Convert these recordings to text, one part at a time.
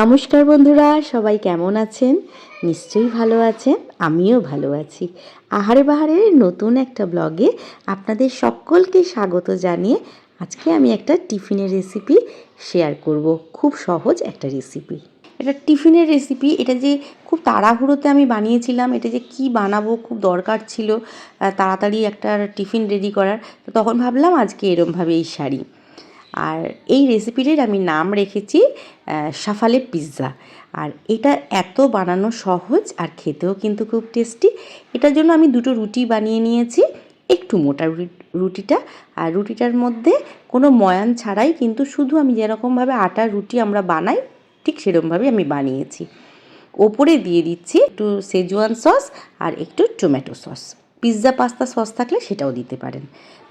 নমস্কার বন্ধুরা, সবাই কেমন আছেন? নিশ্চয়ই ভালো আছেন, আমিও ভালো আছি। আহারে বাহারের নতুন একটা ব্লগে আপনাদের সকলকে স্বাগত জানিয়ে আজকে আমি একটা টিফিনের রেসিপি শেয়ার করব। খুব সহজ একটা রেসিপি এটা টিফিনের রেসিপি এটা যে খুব তাড়াহুড়োতে আমি বানিয়েছিলাম, এটা যে কি বানাবো, খুব দরকার ছিল তাড়াতাড়ি একটা টিফিন রেডি করার। তো তখন ভাবলাম আজকে এরমভাবে এই শাড়ি আর এই রেসিপিটির আমি নাম রেখেছি সাফালে পিৎজা আর এটা এত বানানো সহজ আর খেতেও কিন্তু খুব টেস্টি এটার জন্য আমি দুটো রুটি বানিয়ে নিয়েছি, একটু মোটা রুটি- রুটিটা। আর রুটিটার মধ্যে কোনো ময়ান ছাড়াই কিন্তু শুধু আমি যেরকমভাবে আটার রুটি আমরা বানাই, ঠিক সেরকমভাবে আমি বানিয়েছি। ওপরে দিয়ে দিচ্ছি একটু সেজওয়ান সস আর একটু tomato sauce pizza pasta sauce থাকলে সেটাও দিতে পারেন।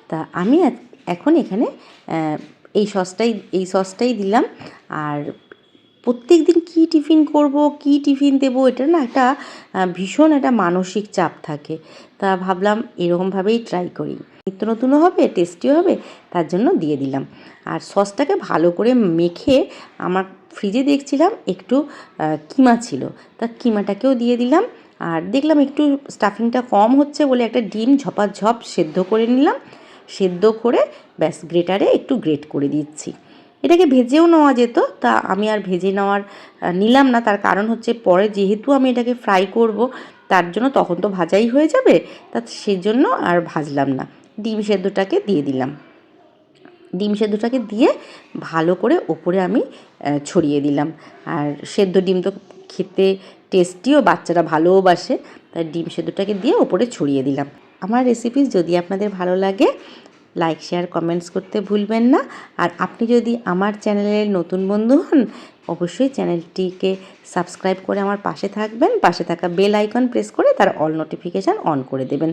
তা আমি এখন এখানে এই সসটাই এই সসটাই দিলাম। আর প্রত্যেক দিন কী টিফিন করব, কী টিফিন দেবো, এটা না একটা ভীষণ একটা মানসিক চাপ থাকে। তা ভাবলাম এরকমভাবেই ট্রাই করি। নিত্য নতুনও হবে টেস্টিও হবে, তার জন্য দিয়ে দিলাম। আর সসটাকে ভালো করে মেখে আমার ফ্রিজে দেখছিলাম, একটু কিমা ছিল। তা কিমাটাকেও দিয়ে দিলাম। আর দেখলাম একটু স্টাফিংটা কম হচ্ছে বলে একটা ডিম ঝপাঝপ সেদ্ধ করে নিলাম। সেদ্ধ করে ব্যাস গ্রেটারে একটু গ্রেট করে দিচ্ছি। এটাকে ভেজেও নেওয়া যেত, তা আমি আর ভেজে নেওয়ার নিলাম না। তার কারণ হচ্ছে পরে যেহেতু আমি এটাকে ফ্রাই করব, তার জন্য তখন তো ভাজাই হয়ে যাবে, তা সেজন্য আর ভাজলাম না। ডিম সেদ্ধটাকে দিয়ে দিলাম। ডিম সেদ্ধটাকে দিয়ে ভালো করে ওপরে আমি ছড়িয়ে দিলাম। আর সেদ্ধ ডিম তো খেতে টেস্টিও, বাচ্চারা ভালোও-বাসে তাই ডিম সেদ্ধটাকে দিয়ে ওপরে ছড়িয়ে দিলাম। আমার রেসিপিস যদি আপনাদের ভালো লাগে লাইক শেয়ার কমেন্টস করতে ভুলবেন না। আর আপনি যদি আমার চ্যানেলের নতুন বন্ধু হন, অবশ্যই চ্যানেলটিকে সাবস্ক্রাইব করে আমার পাশে থাকবেন। পাশে থাকা বেল আইকন প্রেস করে তার অল নোটিফিকেশান অন করে দেবেন।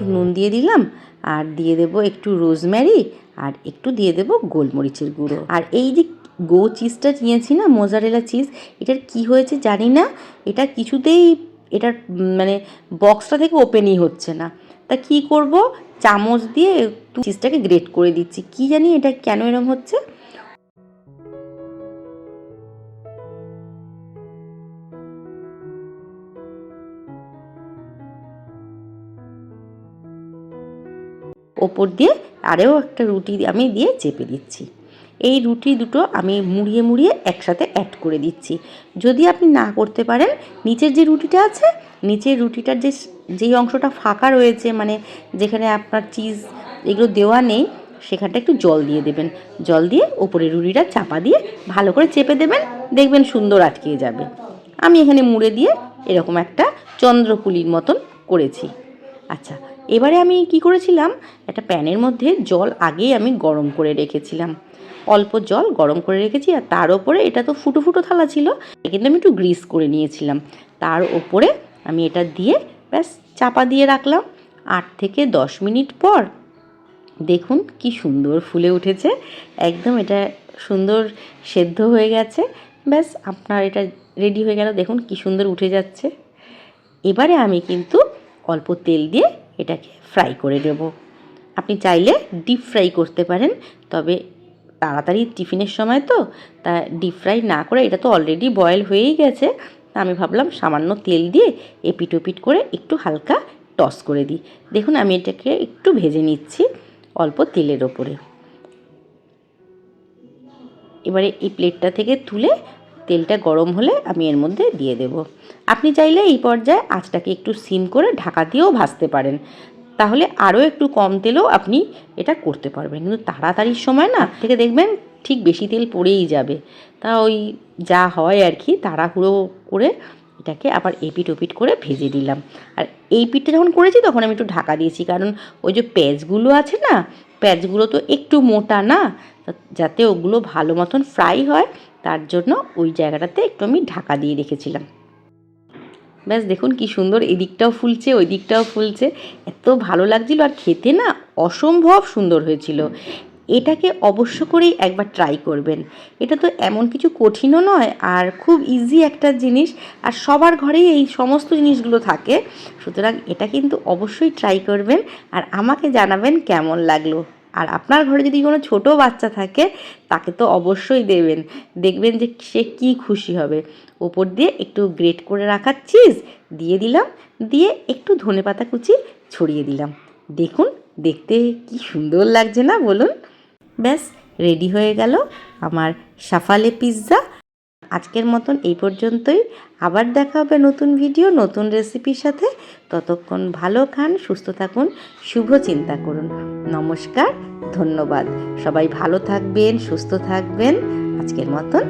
একটু নুন দিয়ে দিলাম, আর দিয়ে দেবো একটু রোজম্যারি, আর একটু দিয়ে দেবো গোলমরিচের গুঁড়ো। আর এই যে গো চিজটা নিয়েছি না, মোজারেলা চিজ, এটার কি হয়েছে জানি না, এটা কিছুতেই, এটার মানে বক্সটা থেকে ওপেনই হচ্ছে না। তা কি করব, চামচ দিয়ে একটু চিজটাকে গ্রেট করে দিচ্ছি। কি জানি এটা কেন এরকম হচ্ছে? ওপর দিয়ে আরেও একটা রুটি আমি দিয়ে চেপে দিচ্ছি। এই রুটি দুটো আমি মুড়িয়ে মুড়িয়ে একসাথে অ্যাড করে দিচ্ছি। যদি আপনি না করতে পারেন, নিচের যে রুটিটা আছে, নিচের রুটিটার যে যেই অংশটা ফাঁকা রয়েছে মানে যেখানে আপনার চিজ এগুলো দেওয়া নেই, সেখানটা একটু জল দিয়ে দেবেন। জল দিয়ে ওপরে রুটিটা চাপা দিয়ে ভালো করে চেপে দেবেন, দেখবেন সুন্দর আটকে যাবে। আমি এখানে মুড়ে দিয়ে এরকম একটা চন্দ্রকুলির মতন করেছি। আচ্ছা এবারে আমি কি করেছিলাম? একটা প্যানের মধ্যে জল আগেই আমি গরম করে রেখেছিলাম। অল্প জল গরম করে রেখেছি আর তার ওপরে এটা তো ফুটো ফুটো থালা ছিল কিন্তু আমি একটু গ্রিস করে নিয়েছিলাম। তার ওপরে আমি এটা দিয়ে ব্যাস চাপা দিয়ে রাখলাম। আট থেকে দশ মিনিট পর দেখুন কি সুন্দর ফুলে উঠেছে। একদম এটা সুন্দর সেদ্ধ হয়ে গেছে। ব্যাস আপনার এটা রেডি হয়ে গেল। দেখুন কি সুন্দর উঠে যাচ্ছে। এবারে আমি কিন্তু অল্প তেল দিয়ে এটাকে ফ্রাই করে দেব আপনি চাইলে ডিপ ফ্রাই করতে পারেন, তবে তাড়াতাড়ি টিফিনের সময় তো, তা ডিপ ফ্রাই না করে এটা তো অলরেডি বয়েল হয়েই গেছে। আমি ভাবলাম সামান্য তেল দিয়ে এপিট ওপিট করে একটু হালকা টস করে দিই। দেখুন আমি এটাকে একটু ভেজে নিচ্ছি অল্প তেলের ওপরে। এবারে এই প্লেটটা থেকে তুলে তেলটা গরম হলে আমি এর মধ্যে দিয়ে দেব। আপনি চাইলে এই পর্যায়ে আঁচটাকে একটু সিম করে ঢাকা দিয়েও ভাজতে পারেন। তাহলে আরও একটু কম তেলেও আপনি এটা করতে পারবেন। কিন্তু তাড়াতাড়ির সময় না, থেকে দেখবেন ঠিক বেশি তেল পড়েই যাবে। তা ওই যা হয় আর কি, তাড়াহুড়ো করে এটাকে আবার এপিট ওপিট করে ভেজে দিলাম আর এই পিঠটা যখন করেছি তখন আমি একটু ঢাকা দিয়েছি। কারণ ওই যে পেঁয়াজগুলো আছে না, পেঁয়াজগুলো তো একটু মোটা না যাতে ওগুলো ভালো মতন ফ্রাই হয় তার জন্য ওই জায়গাটাতে একটু আমি ঢাকা দিয়ে রেখেছিলাম। ব্যাস দেখুন কি সুন্দর এদিকটাও ফুলছে ওই দিকটাও ফুলছে। এত ভালো লাগছিল আর খেতে না অসম্ভব সুন্দর হয়েছিল। এটাকে অবশ্য করেই একবার ট্রাই করবেন। এটা তো এমন কিছু কঠিনও নয় আর খুব ইজি একটা জিনিস আর সবার ঘরেই এই সমস্ত জিনিসগুলো থাকে। সুতরাং এটা কিন্তু অবশ্যই ট্রাই করবেন আর আমাকে জানাবেন কেমন লাগল। আর আপনার ঘরে যদি কোনো ছোট বাচ্চা থাকে, তাকে তো অবশ্যই দেবেন। দেখবেন যে সে কি খুশি হবে। ওপর দিয়ে একটু গ্রেট করে রাখা চিজ দিয়ে দিলাম, দিয়ে একটু ধনেপাতা কুচি ছড়িয়ে দিলাম। দেখুন, দেখতে কি সুন্দর লাগছে না বলুন? ব্যাস, রেডি হয়ে গেল আমার সাফালে পিৎজা। আজকের মতন এই পর্যন্তই। আবার দেখা হবে নতুন ভিডিও, নতুন রেসিপির সাথে। ততক্ষণ ভালো খান, সুস্থ থাকুন, শুভ চিন্তা করুন। নমস্কার ধন্যবাদ। সবাই ভালো থাকবেন সুস্থ থাকবেন। আজকের মতন